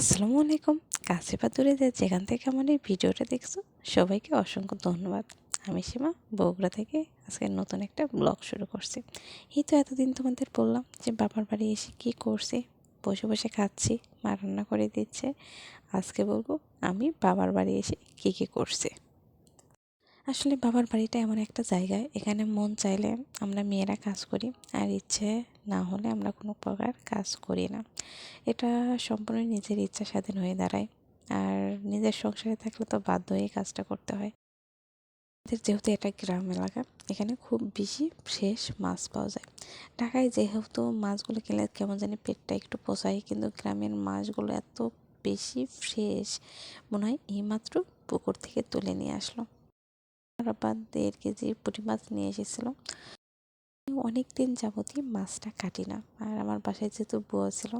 আসসালামু আলাইকুম। কাছে বা দূরে যে যেখান থেকে আমার এই ভিডিওটা দেখছ, সবাইকে অসংখ্য ধন্যবাদ। আমি সীমা, বগুড়া থেকে আজকে নতুন একটা ব্লগ শুরু করছি। এই তো এতদিন তোমাদের বললাম যে বাবার বাড়ি এসে কী করছি, বসে বসে খাচ্ছি, মা রান্না করে দিচ্ছে। আজকে বলব আমি বাবার বাড়ি এসে কী কী করছি। আসলে বাবার বাড়িটা এমন একটা জায়গায় এখানে মন চাইলে আমরা মেয়েরা কাজ করি আর ইচ্ছে না হলে আমরা কোনো প্রকার কাজ করি না। এটা সম্পূর্ণ নিজের ইচ্ছা স্বাধীন হয়ে দাঁড়ায় আর নিজের সংসারে থাকলে তো বাধ্য হয়ে কাজটা করতে হয়। যেহেতু এটা গ্রাম এলাকা, এখানে খুব বেশি ফ্রেশ মাছ পাওয়া যায়। ঢাকায় যেহেতু মাছগুলো খেলে কেমন জানি পেটটা একটু পোষায়, কিন্তু গ্রামের মাছগুলো এত বেশি ফ্রেশ মনে হয়, এইমাত্র পুকুর থেকে তুলে নিয়ে আসলো। আবার দেড় কেজি পুঁটি মাছ নিয়ে এসেছিল অনেক দিন যাবতই মাছটা কাটি না। আর আমার বাসায় যেহেতু বুয়া ছিল,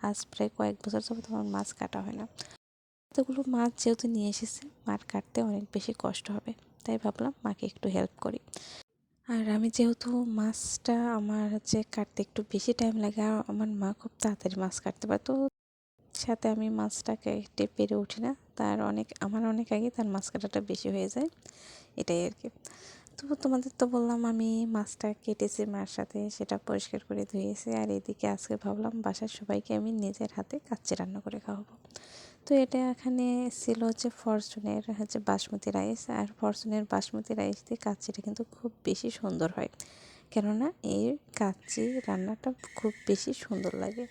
আজ প্রায় কয়েক বছর যাবত আমার মাছ কাটা হয় না। এতগুলো মাছ যেহেতু নিয়ে এসেছে, মার কাটতে অনেক বেশি কষ্ট হবে। তাই ভাবলাম মাকে একটু হেল্প করি। আর আমি যেহেতু মাছটা আমার হচ্ছে কাটতে একটু বেশি টাইম লাগে আর আমার মা খুব তাড়াতাড়ি মাছ কাটতে পারে। তো সাথে আমি মাছটা কেটে পেরে উঠি না তার অনেক, আমার অনেক আগে তার মাছ কাটাটা বেশি হয়ে যায়, এটাই আর কি। তো তোমাদের তো বললাম আমি মাছটা কেটেছি মার সাথে, সেটা পরিষ্কার করে ধুয়েছি, আর এদিকে আজকে ভাবলাম বাসার সবাইকে আমি নিজের হাতে কাচ্চি রান্না করে খাওয়াবো। তো এটা এখানে ছিল হচ্ছে ফরচুনের হচ্ছে বাসমতি রাইস, আর ফরচুনের বাসমতি রাইস দিয়ে কাচ্চিটা কিন্তু খুব বেশি সুন্দর হয়। কেননা এই কাচ্চি রান্নাটা খুব বেশি সুন্দর লাগে।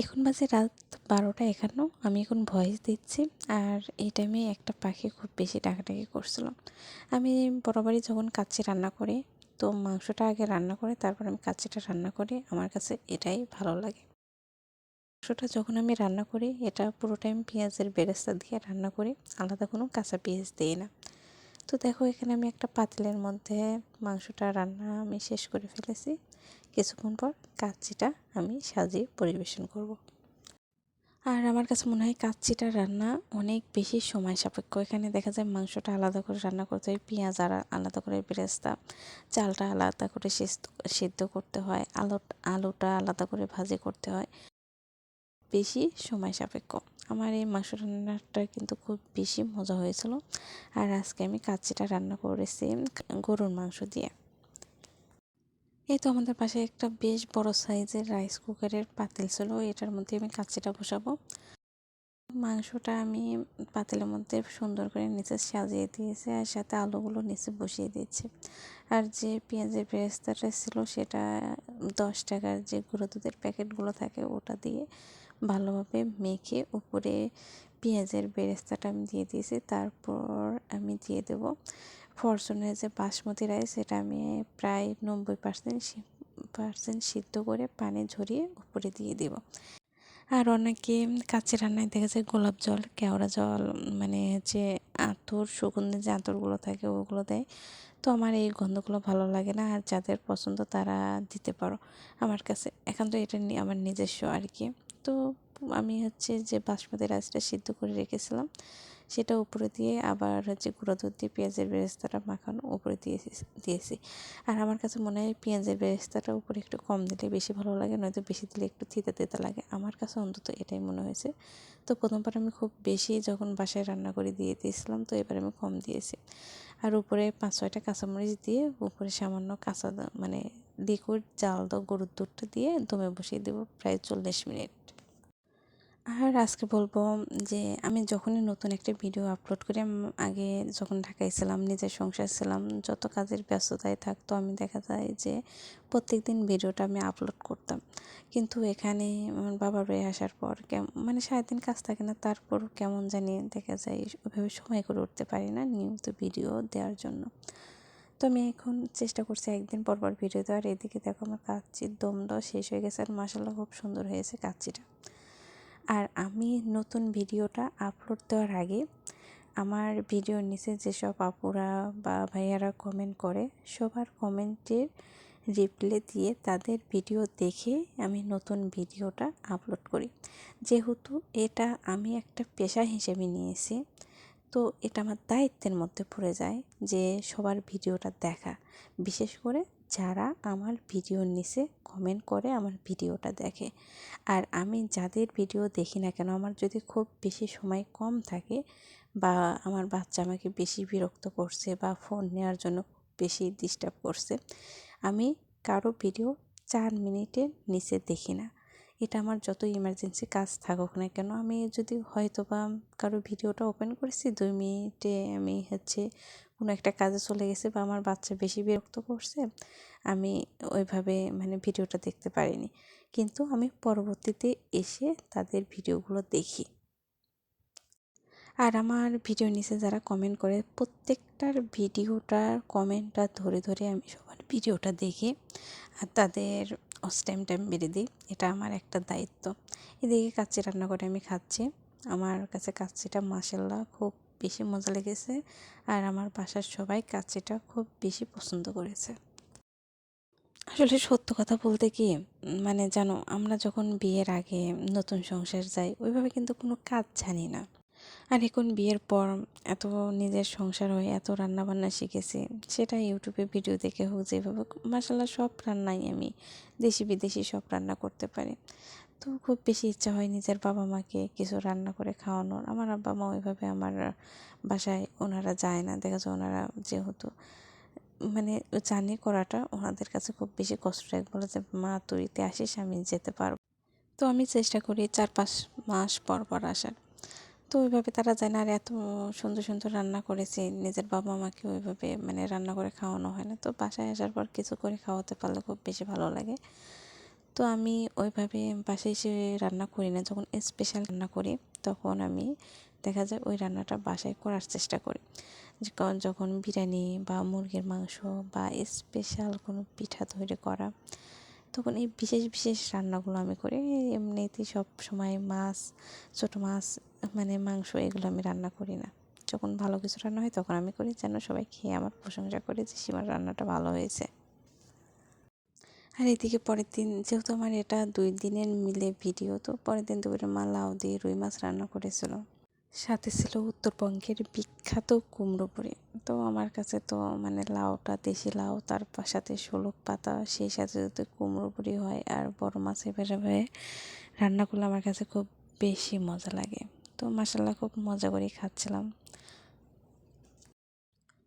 এখন বাজে রাত বারোটা একান্ন, আমি এখন ভয়েস দিচ্ছি আর এই টাইমে একটা পাখি খুব বেশি ডাকাডাকি করছিল। আমি বরাবরই যখন কাচ্চি রান্না করি, তো মাংসটা আগে রান্না করে, তারপর আমি কাচ্চিটা রান্না করি, আমার কাছে এটাই ভালো লাগে। মাংসটা যখন আমি রান্না করি, এটা পুরো টাইম পেঁয়াজের বেরেস্তা দিয়ে রান্না করি, আলাদা কোনো কাঁচা পেঁয়াজ দিই না। তো দেখো, এখানে আমি একটা পাতিলের মধ্যে মাংসটা রান্না আমি শেষ করে ফেলেছি। কিছুক্ষণ পর কাচ্চিটা আমি সাজিয়ে পরিবেশন করব। আর আমার কাছে মনে হয় কাচ্চিটা রান্না অনেক বেশি সময় সাপেক্ষ। এখানে দেখা যায় মাংসটা আলাদা করে রান্না করতে হয়, পেঁয়াজ আর আলাদা করে বেরেস্তা, চালটা আলাদা করে সিদ্ধ করতে হয় আলু আলুটা আলাদা করে ভাজি করতে হয়। বেশি সময় সাপেক্ষ। আমার এই মাংস রান্নাটা কিন্তু খুব বেশি মজা হয়েছিল। আর আজকে আমি কাচ্চিটা রান্না করেছি গরুর মাংস দিয়ে। এই তো আমাদের পাশে একটা বেশ বড় সাইজের রাইস কুকারের পাতিল ছিল। এটার মধ্যে আমি কাচ্চিটা বসাবো। মাংসটা আমি পাতিলের মধ্যে সুন্দর করে নিচে সাজিয়ে দিয়েছি আর সাথে আলুগুলো নিচে বসিয়ে দিয়েছি। আর যে পেঁয়াজের বেরেস্তাটা ছিল সেটা দশ টাকার যে গুঁড়ো দুধের প্যাকেটগুলো থাকে ওটা দিয়ে ভালোভাবে মেখে উপরে পেঁয়াজের বেরেস্তাটা আমি দিয়ে দিয়েছি। তারপর আমি দিয়ে দেব ফরচুনের যে বাসমতি রাইস সেটা আমি প্রায় নব্বই পার্সেন্ট পার্সেন্ট সিদ্ধ করে পানি ঝরিয়ে উপরে দিয়ে দেব। আর অনেকে কাঁচি রান্নায় দেখা যায় গোলাপ জল, কেওড়া জল মানে যে আঁতর, সুগন্ধি যে আঁতরগুলো থাকে ওগুলো দেয়। তো আমার এই গন্ধগুলো ভালো লাগে না আর যাদের পছন্দ তারা দিতে পারো। আমার কাছে এখন তো এটা আমার নিজস্ব আর কি। তো আমি হচ্ছে যে বাসমতি রাইসটা সিদ্ধ করে রেখেছিলাম, সেটা উপরে দিয়ে আবার হচ্ছে গুঁড়ো দুধ দিয়ে পেঁয়াজের বেরেস্তাটা মাখানো উপরে দিয়েছি দিয়েছি। আর আমার কাছে মনে হয় পেঁয়াজের বেরেস্তাটা উপরে একটু কম দিলে বেশি ভালো লাগে, নয়তো বেশি দিলে একটু তিতে তিতে লাগে। আমার কাছে অন্তত এটাই মনে হয়েছে। তো প্রথমবার আমি খুব বেশি যখন বাসায় রান্না করে দিয়ে দিয়েছিলাম, তো এবার আমি কম দিয়েছি। আর উপরে পাঁচ ছয়টা কাঁচামরিচ দিয়ে উপরে সামান্য কাঁচা মানে লিকুইড জাল দাও গরুর দুধটা দিয়ে দমে বসিয়ে দেবো প্রায় চল্লিশ মিনিট। আর আজকে বলব যে আমি যখনই নতুন একটা ভিডিও আপলোড করি আগে যখন ঢাকায় ছিলাম, নিজের সংসার ছিলাম, যত কাজের ব্যস্ততায় থাকতো, আমি দেখা যায় যে প্রত্যেক দিন ভিডিওটা আমি আপলোড করতাম। কিন্তু এখানে আমার বাবার বাড়ি আসার পর কেমন মানে সারাদিন কাজ থাকে না, তারপর কেমন জানি দেখা যায় ওইভাবে সময় করে উঠতে পারি না নিয়মিত ভিডিও দেওয়ার জন্য। তো আমি এখন চেষ্টা করছি একদিন পর পর ভিডিও দেওয়ার। এদিকে দেখো আমার কাচ্চির দমটাও শেষ হয়ে গেছে আর মাসাল্লাহ খুব সুন্দর হয়েছে কাচ্চিটা আর আমি নতুন ভিডিওটা আপলোড দেওয়ার আগে আমার ভিডিওর নিচে যেসব আপুরা বা ভাইয়ারা কমেন্ট করে, সবার কমেন্টের রিপ্লে দিয়ে তাদের ভিডিও দেখে আমি নতুন ভিডিওটা আপলোড করি। যেহেতু এটা আমি একটা পেশা হিসেবে নিয়েছি, তো এটা আমার দায়িত্বের মধ্যে পড়ে যায় যে সবার ভিডিওটা দেখা। বিশেষ করে যারা আমার ভিডিওর নিচে কমেন্ট করে আমার ভিডিওটা দেখে। আর আমি যাদের ভিডিও দেখি না কেন, আমার যদি খুব বেশি সময় কম থাকে বা আমার বাচ্চা আমাকে বেশি বিরক্ত করছে বা ফোন নেওয়ার জন্য বেশি ডিস্টার্ব করছে, আমি কারও ভিডিও চার মিনিটের নিচে দেখি না। এটা আমার যত ইমার্জেন্সি কাজ থাকুক না কেন, আমি যদি হয়তো বা কারও ভিডিওটা ওপেন করেছি, দুই মিনিটে আমি হচ্ছে কোনো একটা কাজে চলে গেছে বা আমার বাচ্চা বেশি বিরক্ত করছে, আমি ওইভাবে মানে ভিডিওটা দেখতে পারিনি। কিন্তু আমি পরবর্তীতে এসে তাদের ভিডিওগুলো দেখি। আর আমার ভিডিও নিচে যারা কমেন্ট করে, প্রত্যেকটার ভিডিওটার কমেন্টটা ধরে ধরে আমি সবার ভিডিওটা দেখি আর তাদের অস্টাইম টাইম বেড়ে দিই। এটা আমার একটা দায়িত্ব। এদিকে কাচ্চি রান্না করে আমি খাচ্ছি। আমার কাছে কাচ্চিটা মাসাল্লাহ খুব বেশি মজা লেগেছে আর আমার বাসার সবাই কাচ্চিটা খুব বেশি পছন্দ করেছে। আসলে সত্য কথা বলতে কি মানে জানো, আমরা যখন বিয়ের আগে নতুন সংসার যাই, ওইভাবে কিন্তু কোনো কাজ জানি না। আর এখন বিয়ের পর এত নিজের সংসার হয়ে এত রান্না বান্না শিখেছি, সেটা ইউটিউবে ভিডিও দেখে হোক যেভাবে মাসাল্লাহ সব রান্নাই আমি দেশি বিদেশি সব রান্না করতে পারি। তো খুব বেশি ইচ্ছা হয় নিজের বাবা মাকে কিছু রান্না করে খাওয়ানোর। আমার আব্বা মা ওইভাবে আমার বাসায় ওনারা যায় না। দেখা যায় ওনারা যেহেতু মানে জানি করাটা, ওনাদের কাছে খুব বেশি কষ্টদায়ক বলে যে মা তুইতে আসিস, আমি যেতে পারব। তো আমি চেষ্টা করি চার পাঁচ মাস পর পর আসার। তো ওইভাবে তারা যায় না, আর এত সুন্দর সুন্দর রান্না করেছি, নিজের বাবা মাকে ওইভাবে মানে রান্না করে খাওয়ানো হয় না। তো বাসায় আসার পর কিছু করে খাওয়াতে পারলে খুব বেশি ভালো লাগে। তো আমি ওইভাবে বাসায় এসে রান্না করি না। যখন স্পেশাল রান্না করি, তখন আমি দেখা যায় ওই রান্নাটা বাসায় করার চেষ্টা করি। যখন বিরিয়ানি বা মুরগির মাংস বা স্পেশাল কোনো পিঠা তৈরি করা, তখন এই বিশেষ বিশেষ রান্নাগুলো আমি করি। এমনিতেই সব সময় মাছ, ছোটো মাছ মানে মাংস এগুলো আমি রান্না করি না। যখন ভালো কিছু রান্না হয়, তখন আমি করি। যেন সবাই খেয়ে আমার প্রশংসা করে যে সীমার রান্নাটা ভালো হয়েছে। আর এদিকে পরের দিন, যেহেতু আমার এটা দুই দিনের মিলে ভিডিও, তো পরের দিন দুপুরে মা লাউ দিয়ে রুই মাছ রান্না করেছিল। সাথে ছিল উত্তরবঙ্গের বিখ্যাত কুমড়ো বড়ি তো আমার কাছে তো মানে লাউটা, দেশি লাউ, তার সাথে শোলক পাতা, সেই সাথে যদি কুমড়ো বড়ি হয় আর বড় বেড়ে রান্না করলে আমার কাছে খুব বেশি মজা লাগে। তো মাসাল্লাহ খুব মজা করে খাচ্ছিলাম।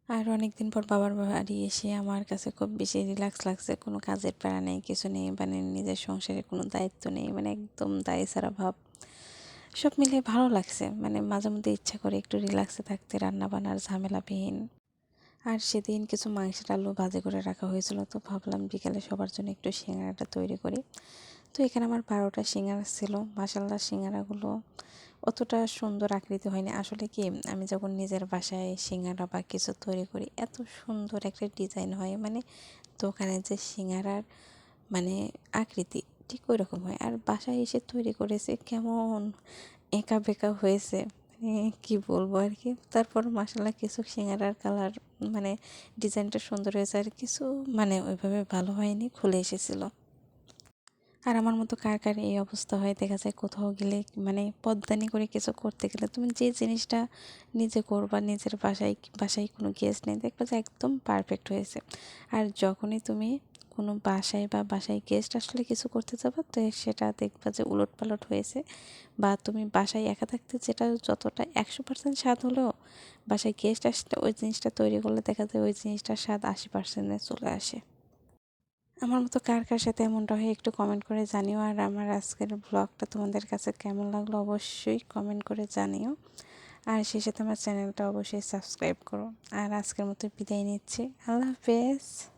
আর অনেক দিন পর বাবার বাড়ি এসে আমার কাছে খুব বেশি রিল্যাক্স লাগছে। কোনো কাজের প্যারা নেই, কিছু নেই মানে নিজের সংসারে কোনো দায়িত্ব নেই মানে একদম দায় সারা ভাব। সব মিলে ভালো লাগছে মানে মাঝে মধ্যে ইচ্ছা করে একটু রিল্যাক্সে থাকতে রান্না বান্নার ঝামেলাবিহীন। আর সেদিন কিছু মাংসের আলু ভাজি করে রাখা হয়েছিল, তো ভাবলাম বিকালে সবার জন্য একটু সিঙ্গারাটা তৈরি করি। তো এখানে আমার বারোটা সিঙ্গারা ছিল মাসাল্লা সিঙ্গারাগুলো অতটা সুন্দর আকৃতি হয়নি। আসলে কি, আমি যখন নিজের বাসায় সিঙ্গারা বা কিছু তৈরি করি, এত সুন্দর একটা ডিজাইন হয়। মানে দোকানে যে সিঙ্গারার মানে আকৃতি, ঠিক ওই রকম হয়। আর বাসায় এসে তৈরি করেছে, কেমন এঁকা বেঁকা হয়েছে। মানে কী বলব আর কি? তারপর মশলা কিছু সিঙ্গারার কালার মানে ডিজাইনটা সুন্দর হয়েছে আর কিছু মানে ওইভাবে ভালো হয়নি, খুলে এসেছিল। আর আমার মতো কার কার এই অবস্থা হয়? দেখা যায় কোথাও গেলে মানে পদ্মানি করে কিছু করতে গেলে তুমি যে জিনিসটা নিজে করবা, নিজের বাসায় বাসায় কোনো গেস্ট নেই, দেখবা যে একদম পারফেক্ট হয়েছে। আর যখনই তুমি কোনো বাসায় বা বাসায় গেস্ট আসলে কিছু করতে যাব, তো সেটা দেখবা যে উলট পালট হয়েছে। বা তুমি বাসায় একা থাকতে যেটা যতটা একশো পার্সেন্ট স্বাদ হলেও বাসায় গেস্ট আসলে ওই জিনিসটা তৈরি করলে দেখা যায় ওই জিনিসটার স্বাদ আশি পার্সেন্টে চলে আসে। আমার মতো কার কার সাথে এমনটা হয় একটু কমেন্ট করে জানিও। আর আমার আজকের ব্লগটা তোমাদের কাছে কেমন লাগল অবশ্যই কমেন্ট করে জানিও। আর সেই সাথে আমার চ্যানেলটা অবশ্যই সাবস্ক্রাইব করো। আর আজকের মতো বিদায় নিচ্ছি। আল্লাহ হাফেজ।